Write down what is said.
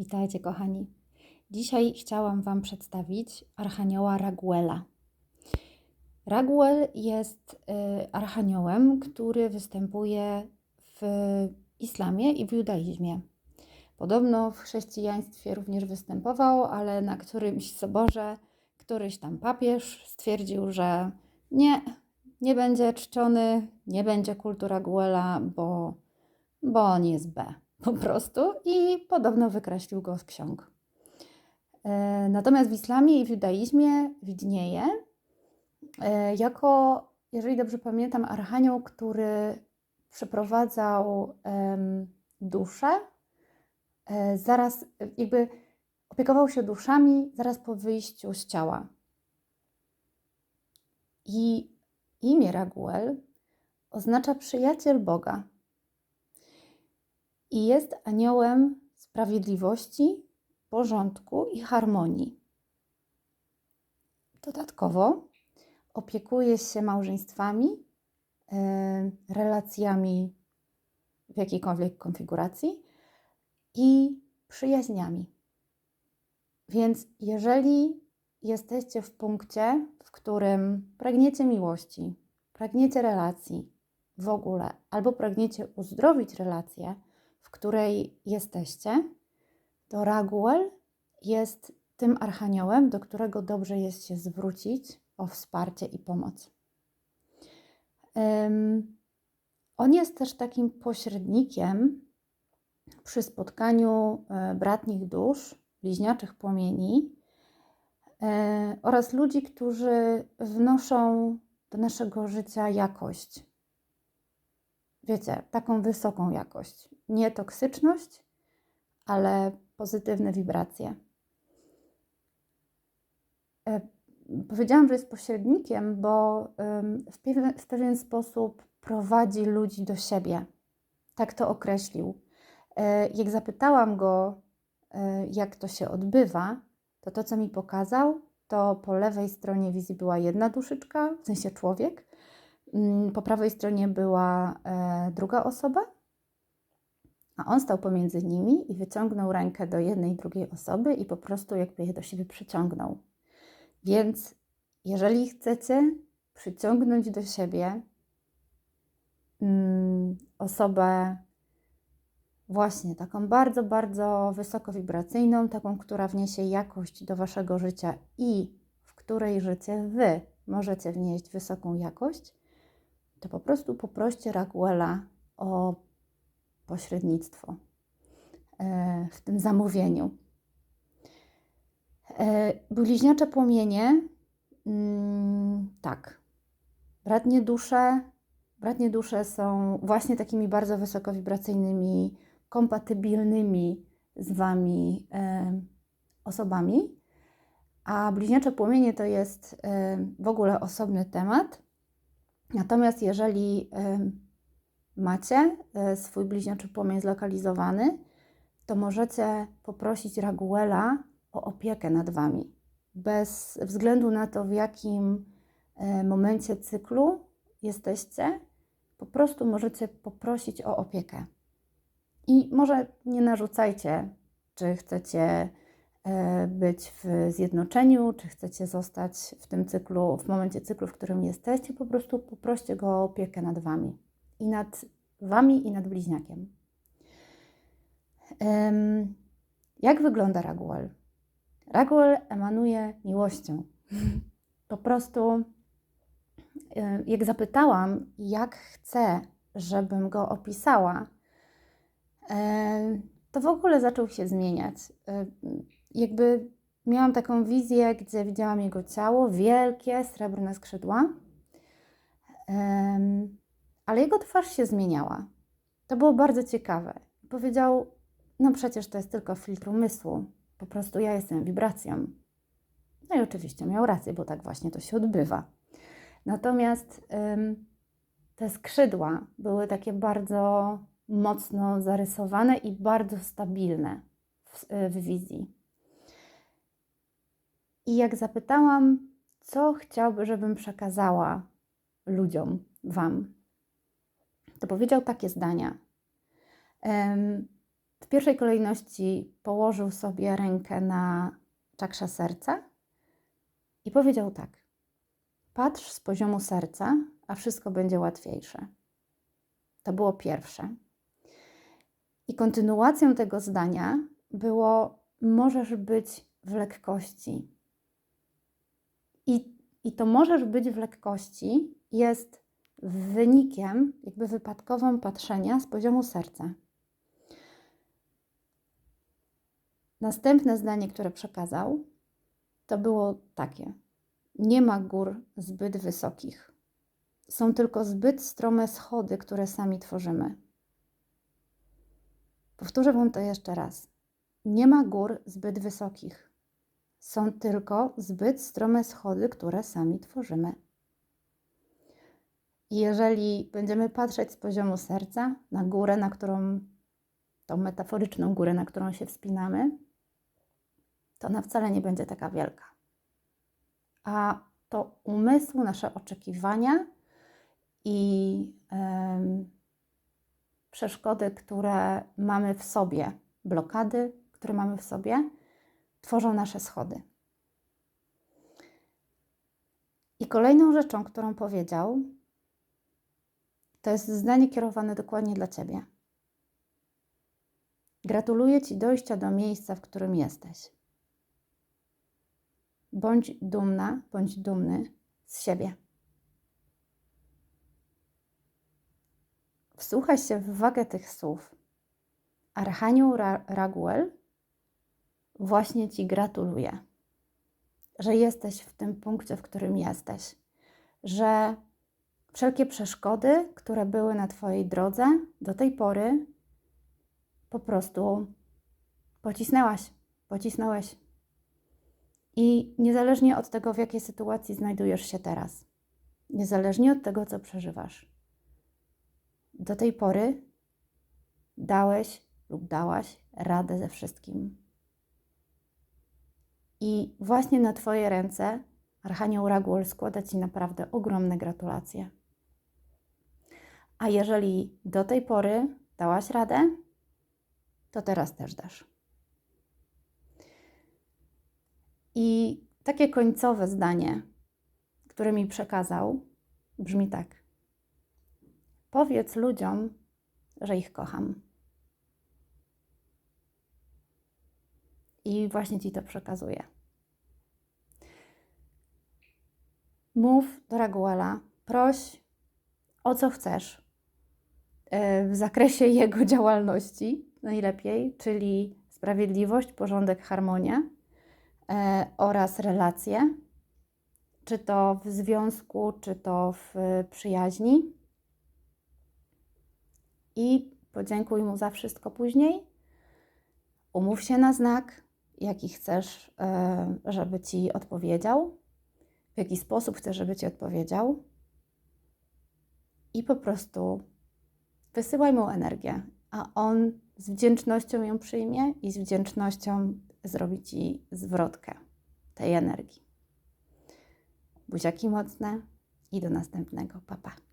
Witajcie, kochani. Dzisiaj chciałam Wam przedstawić Archanioła Raguela. Raguel jest y, archaniołem, który występuje w islamie i w judaizmie. Podobno w chrześcijaństwie również występował, ale na którymś soborze któryś tam papież stwierdził, że nie, nie będzie czczony, nie będzie kultu Raguela, bo, bo on jest B po prostu i podobno wykreślił go z ksiąg. E, Natomiast w islamie i w judaizmie widnieje e, jako, jeżeli dobrze pamiętam, archanioł, który przeprowadzał duszę e, zaraz, jakby opiekował się duszami zaraz po wyjściu z ciała. I imię Raguel oznacza przyjaciel Boga i jest aniołem sprawiedliwości, porządku i harmonii. Dodatkowo opiekuje się małżeństwami, e, relacjami w jakiejkolwiek konfiguracji i przyjaźniami. Więc jeżeli jesteście w punkcie, w którym pragniecie miłości, pragniecie relacji w ogóle, albo pragniecie uzdrowić relacje, w której jesteście, to Raguel jest tym archaniołem, do którego dobrze jest się zwrócić o wsparcie i pomoc. On jest też takim pośrednikiem przy spotkaniu e, bratnich dusz, bliźniaczych płomieni e, oraz ludzi, którzy wnoszą do naszego życia jakość. Wiecie, taką wysoką jakość. Nie toksyczność, ale pozytywne wibracje. E, powiedziałam, że jest pośrednikiem, bo w pewien, w pewien sposób prowadzi ludzi do siebie. Tak to określił. E, jak zapytałam go, e, jak to się odbywa, to to, co mi pokazał, to po lewej stronie wizji była jedna duszyczka, w sensie człowiek, po prawej stronie była druga osoba, a on stał pomiędzy nimi i wyciągnął rękę do jednej drugiej osoby i po prostu jakby je do siebie przyciągnął. Więc jeżeli chcecie przyciągnąć do siebie mm, osobę właśnie taką bardzo, bardzo wysokowibracyjną, taką, która wniesie jakość do waszego życia i w której życie wy możecie wnieść wysoką jakość, to po prostu poproście Raguela o pośrednictwo e, w tym zamówieniu. E, bliźniacze płomienie, mm, tak, bratnie dusze, bratnie dusze są właśnie takimi bardzo wysokowibracyjnymi, kompatybilnymi z Wami e, osobami, a bliźniacze płomienie to jest w ogóle osobny temat. Natomiast jeżeli macie e, swój bliźniaczy płomień zlokalizowany, to możecie poprosić Raguela o opiekę nad Wami. Bez względu na to, w jakim e, momencie cyklu jesteście, po prostu możecie poprosić o opiekę. I może nie narzucajcie, czy chcecie być w zjednoczeniu, czy chcecie zostać w tym cyklu, w momencie cyklu, w którym jesteście, po prostu poproście go o opiekę nad Wami i nad Wami i nad bliźniakiem. Jak wygląda Raguel? Raguel emanuje miłością. Po prostu, jak zapytałam, jak chcę, żebym go opisała, to w ogóle zaczął się zmieniać. Jakby miałam taką wizję, gdzie widziałam jego ciało, wielkie, srebrne skrzydła ale jego twarz się zmieniała. To było bardzo ciekawe. Powiedział: No przecież to jest tylko filtr umysłu, po prostu ja jestem wibracją. No i oczywiście miał rację, bo tak właśnie to się odbywa. Natomiast ym, te skrzydła były takie bardzo mocno zarysowane i bardzo stabilne w, w wizji. I jak zapytałam, co chciałby, żebym przekazała ludziom, Wam, to powiedział takie zdania. pierwszej kolejności położył sobie rękę na czakrze serca i powiedział tak: Patrz z poziomu serca, a wszystko będzie łatwiejsze. To było pierwsze. I kontynuacją tego zdania było: Możesz być w lekkości. I, i to możesz być w lekkości jest wynikiem, jakby wypadkową patrzenia z poziomu serca. Następne zdanie, które przekazał, to było takie: Nie ma gór zbyt wysokich. Są tylko zbyt strome schody, które sami tworzymy. Powtórzę Wam to jeszcze raz. Nie ma gór zbyt wysokich. Są tylko zbyt strome schody, które sami tworzymy. I jeżeli będziemy patrzeć z poziomu serca na górę, na którą, tą metaforyczną górę, na którą się wspinamy, to ona wcale nie będzie taka wielka. A to umysł, nasze oczekiwania i um, przeszkody, które mamy w sobie, blokady, które mamy w sobie, tworzą nasze schody. I kolejną rzeczą, którą powiedział, to jest zdanie kierowane dokładnie dla Ciebie. Gratuluję Ci dojścia do miejsca, w którym jesteś. Bądź dumna, bądź dumny z siebie. Wsłuchaj się w wagę tych słów. Archanioł Ra Raguel właśnie Ci gratuluje, że jesteś w tym punkcie, w którym jesteś, że wszelkie przeszkody, które były na Twojej drodze do tej pory, po prostu pocisnęłaś, pocisnąłeś. I niezależnie od tego, w jakiej sytuacji znajdujesz się teraz, niezależnie od tego, co przeżywasz, do tej pory dałeś lub dałaś radę ze wszystkim. I właśnie na Twoje ręce Archanioł Raguel składa Ci naprawdę ogromne gratulacje. A jeżeli do tej pory dałaś radę, to teraz też dasz. I takie końcowe zdanie, które mi przekazał, brzmi tak: Powiedz ludziom, że ich kocham. I właśnie Ci to przekazuję. Mów do Raguela, proś o co chcesz e, w zakresie jego działalności najlepiej, czyli sprawiedliwość, porządek, harmonia e, oraz relacje, czy to w związku, czy to w przyjaźni. I podziękuj mu za wszystko później. Umów się na znak, jaki chcesz, e, żeby ci odpowiedział, w jaki sposób chcesz, żeby ci odpowiedział. I po prostu wysyłaj mu energię, a on z wdzięcznością ją przyjmie i z wdzięcznością zrobi ci zwrotkę tej energii. Buziaki mocne i do następnego. Papa. Pa.